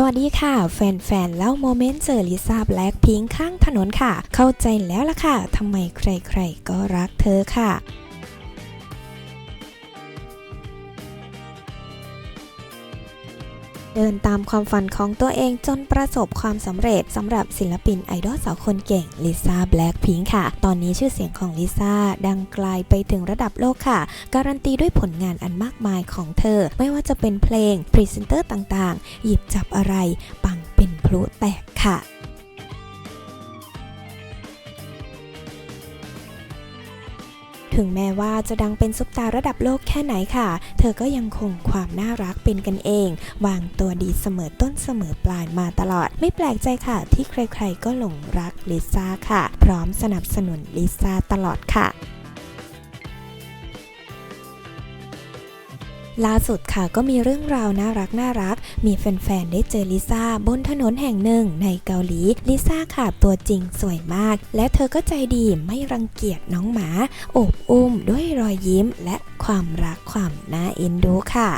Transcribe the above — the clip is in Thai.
สวัสดีค่ะ แฟนๆเล่าโมเมนต์เจอลิซ่าแบล็คพิงข้างถนนค่ะ เข้าใจแล้วล่ะค่ะทำไมใครๆก็รักเธอค่ะ เดินตามความฝันของตัวเองจนประสบความสำเร็จสำหรับศิลปินไอดอลสาวคนเก่งลิซ่าแบล็กพิงค์ค่ะ ตอนนี้ชื่อเสียงของลิซ่าดังไกลไปถึงระดับโลกค่ะ การันตีด้วยผลงานอันมากมายของเธอ ไม่ว่าจะเป็นเพลง พรีเซนเตอร์ต่างๆ หยิบจับอะไรปังเป็นพลุแตกค่ะ ถึงแม้ว่าจะดังเป็นซุปตาระดับโลกแค่ไหนค่ะ เธอก็ยังคงความน่ารักเป็นกันเอง วางตัวดีเสมอต้นเสมอปลายมาตลอด ไม่แปลกใจค่ะ ที่ใครๆก็หลงรักลิซ่าค่ะ พร้อมสนับสนุนลิซ่าตลอดค่ะ ล่าสุดค่ะก็มีเรื่องราวน่ารักน่ารัก มีแฟนๆ ได้เจอลิซ่าบนถนนแห่งหนึ่งในเกาหลี ลิซ่าค่ะตัวจริงสวยมาก และเธอก็ใจดีไม่รังเกียจน้องหมาโอบอุ้มด้วยรอยยิ้มและความรักความน่าเอ็นดูค่ะ